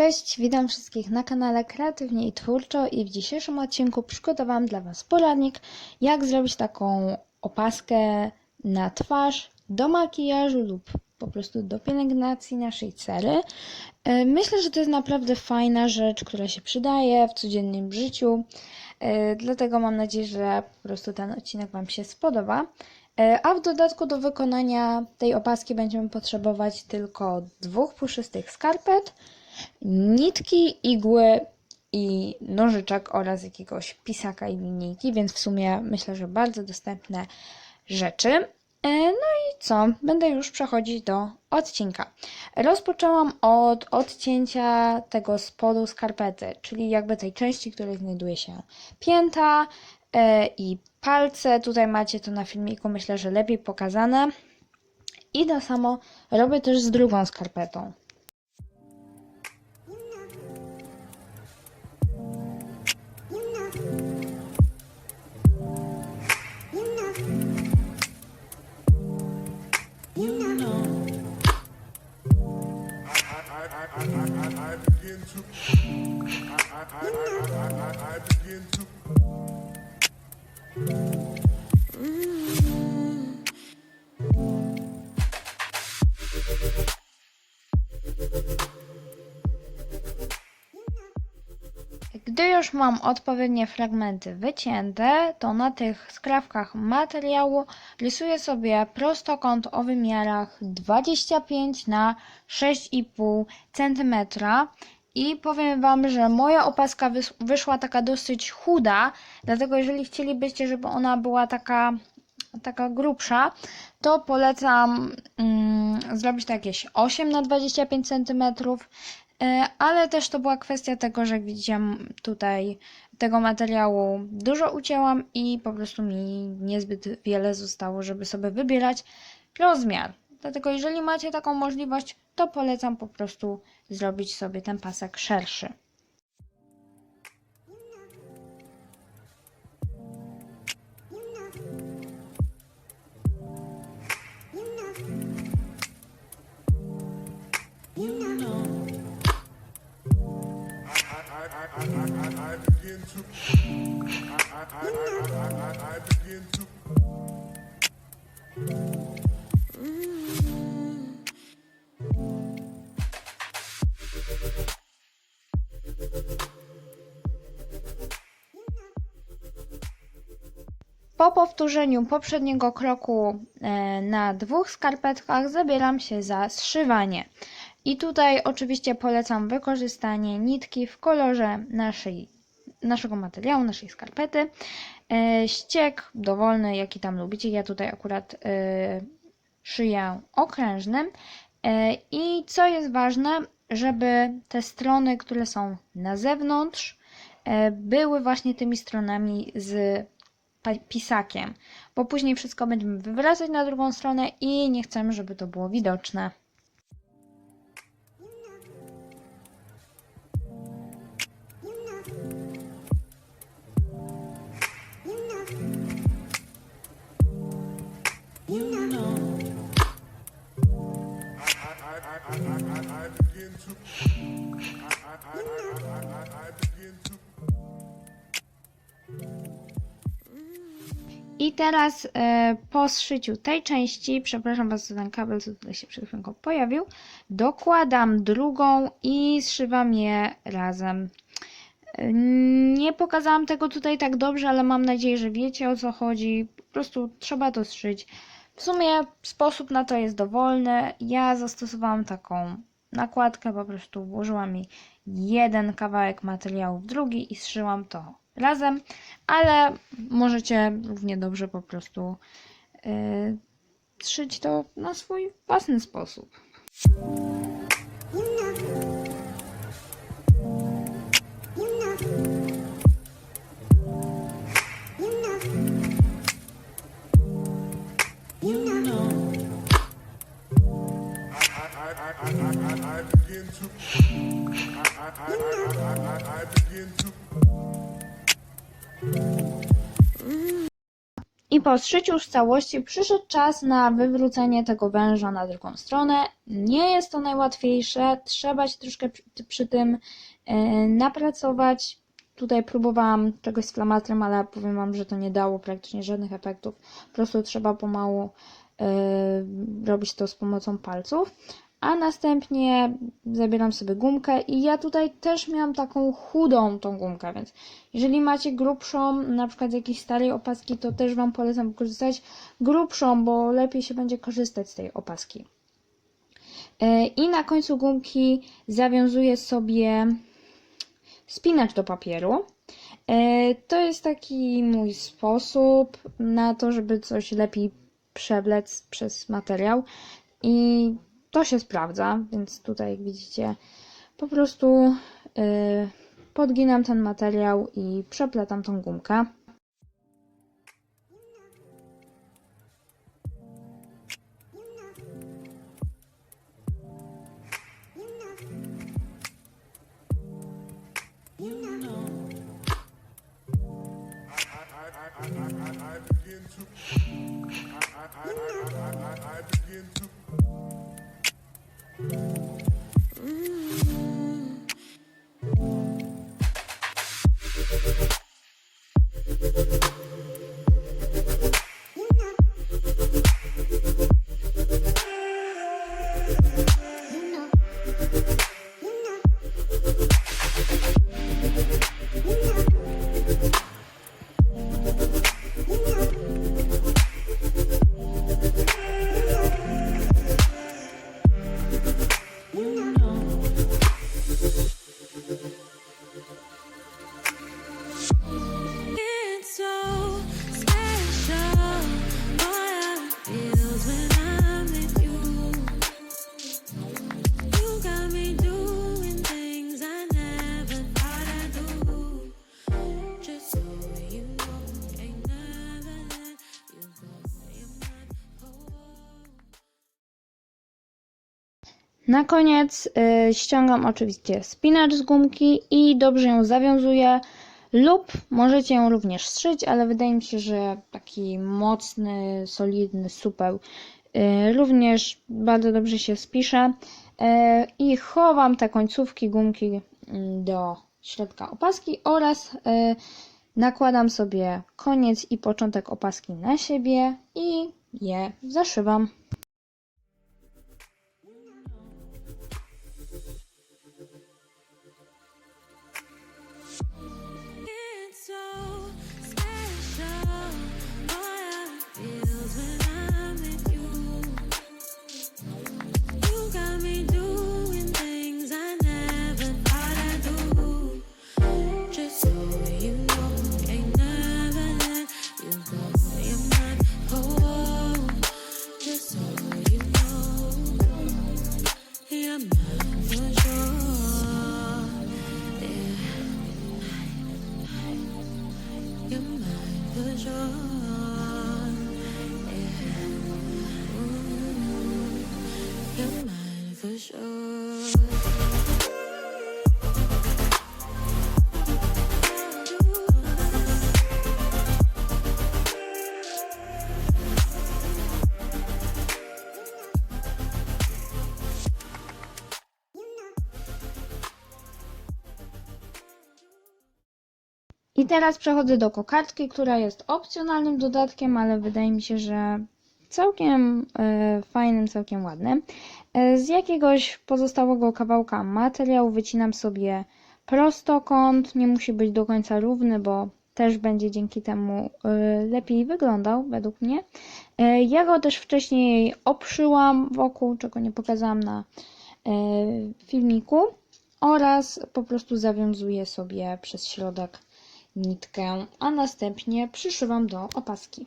Cześć, witam wszystkich na kanale Kreatywnie i Twórczo i w dzisiejszym odcinku przygotowałam dla Was poradnik, jak zrobić taką opaskę na twarz do makijażu lub po prostu do pielęgnacji naszej cery. E, Myślę, że to jest naprawdę fajna rzecz, która się przydaje w codziennym życiu, e, dlatego mam nadzieję, że po prostu ten odcinek Wam się spodoba. E, A w dodatku do wykonania tej opaski będziemy potrzebować tylko dwóch puszystych skarpet, nitki, igły i nożyczek oraz jakiegoś pisaka i linijki, więc w sumie myślę, że bardzo dostępne rzeczy. E, No i co? Będę już przechodzić do odcinka. Rozpoczęłam od odcięcia tego spodu skarpety, czyli jakby tej części, w której znajduje się pięta e, i palce. Tutaj macie to na filmiku, myślę, że lepiej pokazane. I to samo robię też z drugą skarpetą. Gdy już mam odpowiednie fragmenty wycięte, to na tych skrawkach materiału rysuję sobie prostokąt o wymiarach 25 na 6,5 cm. I powiem Wam, że moja opaska wys- wyszła taka dosyć chuda, dlatego jeżeli chcielibyście, żeby ona była taka, taka grubsza, to polecam mm, zrobić to jakieś 8 na 25 cm. E, Ale też to była kwestia tego, że jak widzicie m, tutaj tego materiału dużo ucięłam i po prostu mi niezbyt wiele zostało, żeby sobie wybierać rozmiar. Dlatego jeżeli macie taką możliwość, to polecam po prostu zrobić sobie ten pasek szerszy. I, I, I, I, I, I begin to. Po powtórzeniu poprzedniego kroku e, na dwóch skarpetkach zabieram się za zszywanie. I tutaj oczywiście polecam wykorzystanie nitki w kolorze naszej, naszego materiału, naszej skarpety. E, ściek dowolny, jaki tam lubicie. Ja tutaj akurat e, szyję okrężnym. I co jest ważne, żeby te strony, które są na zewnątrz, były właśnie tymi stronami z pisakiem, bo później wszystko będziemy wywracać na drugą stronę i nie chcemy, żeby to było widoczne. I, I, I, I, I, I begin to. I, I, I, I, I, I teraz e, po zszyciu tej części, przepraszam Was za ten kabel, co tutaj się przed chwilą pojawił, dokładam drugą i zszywam je razem. E, Nie pokazałam tego tutaj tak dobrze, ale mam nadzieję, że wiecie o co chodzi. Po prostu trzeba to zszyć. W sumie sposób na to jest dowolny. Ja zastosowałam taką nakładkę, po prostu włożyłam mi jeden kawałek materiału w drugi i zszyłam to razem, ale możecie równie dobrze po prostu yy, zszyć to na swój własny sposób. I, I, I, I, I begin to. I, po zszyciu już całości przyszedł czas na wywrócenie tego węża na drugą stronę. Nie jest to najłatwiejsze, trzeba się troszkę przy, przy tym e, napracować. Tutaj próbowałam czegoś z flamastrem, ale powiem Wam, że to nie dało praktycznie żadnych efektów. Po prostu trzeba pomału e, robić to z pomocą palców. A następnie zabieram sobie gumkę i ja tutaj też miałam taką chudą tą gumkę, więc jeżeli macie grubszą, na przykład z jakiejś starej opaski, to też Wam polecam wykorzystać grubszą, bo lepiej się będzie korzystać z tej opaski. E, I na końcu gumki zawiązuję sobie spinacz do papieru. E, To jest taki mój sposób na to, żeby coś lepiej przewlec przez materiał i to się sprawdza, więc tutaj jak widzicie po prostu e, podginam ten materiał i przepletam tą gumkę. Na koniec y, ściągam oczywiście spinacz z gumki i dobrze ją zawiązuję lub możecie ją również strzyć, ale wydaje mi się, że taki mocny, solidny supeł y, również bardzo dobrze się spisze y, i chowam te końcówki gumki do środka opaski oraz nakładam sobie koniec i początek opaski na siebie i je zaszywam. I teraz przechodzę do kokardki, która jest opcjonalnym dodatkiem, ale wydaje mi się, że całkiem e, fajnym, całkiem ładnym. E, z jakiegoś pozostałego kawałka materiału wycinam sobie prostokąt. Nie musi być do końca równy, bo też będzie dzięki temu e, lepiej wyglądał, według mnie. E, ja go też wcześniej obszyłam wokół, czego nie pokazałam na e, filmiku. Oraz po prostu zawiązuję sobie przez środek nitkę, a następnie przyszywam do opaski.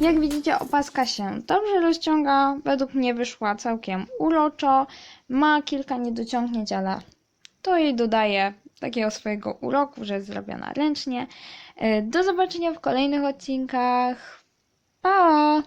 Jak widzicie, opaska się dobrze rozciąga. Według mnie wyszła całkiem uroczo. Ma kilka niedociągnięć, ale to jej dodaje takiego swojego uroku, że jest zrobiona ręcznie. E, Do zobaczenia w kolejnych odcinkach. Pa!